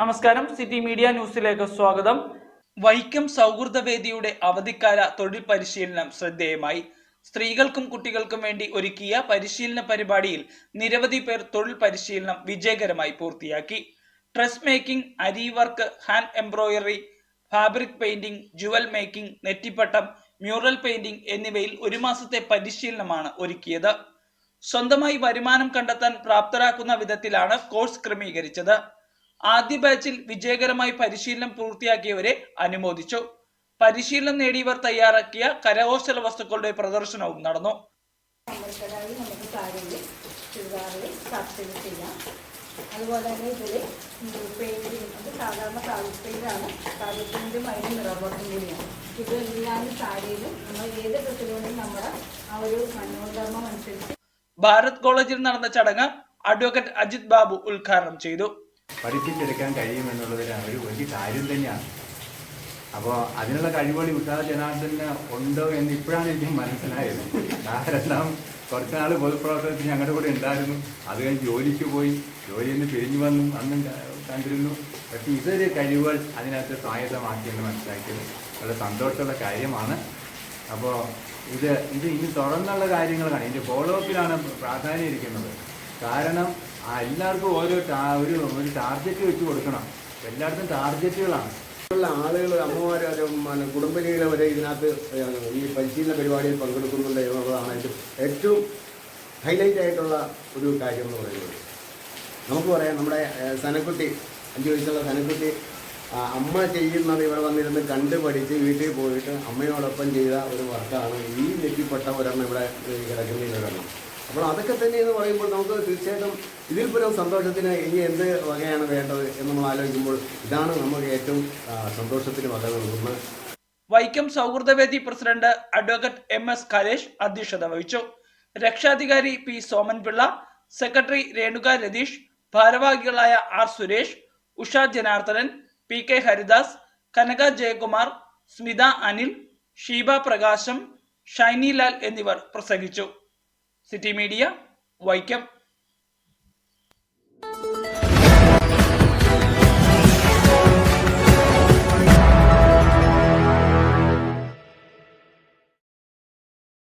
നമസ്കാരം. City media ന്യൂസിലേക്ക് സ്വാഗതം. വൈക്കം സൗഹൃദവേദിയുടെ അവധിക്കാല തൊഴിൽ പരിശീലനം ശ്രദ്ധേയമായി. സ്ത്രീകൾക്കും കുട്ടികൾക്കും വേണ്ടി ഒരുക്കിയ പരിശീലന പരിപാടിയിൽ നിരവധി പേർ തൊഴിൽ പരിശീലനം വിജയകരമായി പൂർത്തിയാക്കി. Dress making aari work hand embroidery fabric painting jewel making nettipattam mural painting എന്നിവയിൽ ഒരു മാസത്തെ പരിശീലനമാണ് ഒരുക്കിയത്. സ്വന്തമായി വരുമാനം കണ്ടെത്താൻ പ്രാപ്തരാക്കുന്ന വിധത്തിലാണ് കോഴ്സ് ക്രമീകരിച്ചത്. ആദ്യ ബാച്ചിൽ വിജയകരമായി പരിശീലനം പൂർത്തിയാക്കിയവരെ അനുമോദിച്ചു. പരിശീലനം നേടിയവർ തയ്യാറാക്കിയ കരകൗശല വസ്തുക്കളുടെ പ്രദർശനവും നടന്നു. അതുപോലെ തന്നെ ഇതിൽ പെയിന്റിങ് അത് സാധാരണ പെയിന്റാണ് പെയിന്റും അതിന് കൂടിയാണ്. ഇത് എല്ലാം സാരിയിലും നമ്മൾ ഏത് ഡ്രസ്സിലും നമ്മുടെ ആ ഒരു മനോധർമ്മം അനുസരിച്ച് ഭാരത് കോളേജിൽ നടന്ന ചടങ്ങ് അഡ്വക്കേറ്റ് അജിത് ബാബു ഉദ്ഘാടനം ചെയ്തു. പഠിപ്പിച്ചെടുക്കാൻ കഴിയുമെന്നുള്ളതിൽ ഒരു വലിയ കാര്യം തന്നെയാണ്. അപ്പോൾ അതിനുള്ള കഴിവുകൾ ഉഷാ ജനാർദ്ദന് ഉണ്ടോ എന്ന് ഇപ്പോഴാണ് എനിക്ക് മനസ്സിലായത്. കാരണം കുറച്ച് നാൾ പൊതുപ്രവർത്തനത്തിൽ ഞങ്ങളുടെ കൂടെ ഉണ്ടായിരുന്നു. അത് കഴിഞ്ഞ് ജോലിക്ക് പോയി. ജോലിയിൽ നിന്ന് പിരിഞ്ഞു വന്നു. അന്നും കണ്ടിരുന്നു. പക്ഷേ ഇതൊരു കഴിവുകൾ അതിനകത്ത് സ്വായത്തമാക്കിയെന്ന് മനസ്സിലാക്കിയത് വളരെ സന്തോഷമുള്ള കാര്യമാണ്. അപ്പോൾ ഇത് ഇത് ഇനി തുടർന്നുള്ള കാര്യങ്ങളാണ്. ഇതിന്റെ ഫോളോ അപ്പിലാണ് പ്രാധാന്യം ഇരിക്കുന്നത്. കാരണം ആ എല്ലാവർക്കും ഓരോ ഒരു ഒരു ടാർഗറ്റ് വെച്ച് കൊടുക്കണം. എല്ലായിടത്തും ടാർഗറ്റുകളാണ് ഉള്ള ആളുകൾ അമ്മമാർ പിന്നെ വരെ ഇതിനകത്ത് ഈ പരിശീലന പരിപാടിയിൽ പങ്കെടുക്കുന്നുണ്ട് എന്നുള്ളതാണ് ഏറ്റവും ഹൈലൈറ്റ് ആയിട്ടുള്ള ഒരു കാര്യം എന്ന് പറയുന്നത്. നമുക്ക് പറയാം നമ്മുടെ സനക്കുട്ടി അഞ്ച് വയസ്സുള്ള സനക്കുട്ടി അമ്മ ചെയ്യുന്നത് ഇവിടെ വന്നിരുന്ന് കണ്ട് പഠിച്ച് വീട്ടിൽ പോയിട്ട് അമ്മയോടൊപ്പം ചെയ്ത ഒരു വർക്കാണ് ഈ നെറ്റിപ്പെട്ട ഒരെണ്ണം ഇവിടെ കിടക്കുന്ന ഒരെണ്ണം. അപ്പോൾ അതൊക്കെ തന്നെ എന്ന് പറയുമ്പോൾ നമുക്ക് തീർച്ചയായിട്ടും ഇതിൽ പോലും സന്തോഷത്തിന് ഇനി എന്ത് വകയാണ് വേണ്ടത് എന്ന് നമ്മൾ ആലോചിക്കുമ്പോൾ ഇതാണ് നമുക്ക് ഏറ്റവും സന്തോഷത്തിന് വക നൽകുന്നത്. Vaikom Sauhrudavedi president advocate M S Kalesh അധ്യക്ഷത വഹിച്ചു. രക്ഷാധികാരി പി സോമൻപിള്ള സെക്രട്ടറി രേണുക രതീഷ് ഭാരവാഹികളായ R Suresh Usha Janardhanan P K Haridas Kanaka Jayakumar Smitha Anil Sheeba Prakasam Shiny Lal എന്നിവർ പ്രസംഗിച്ചു. City media Vaikom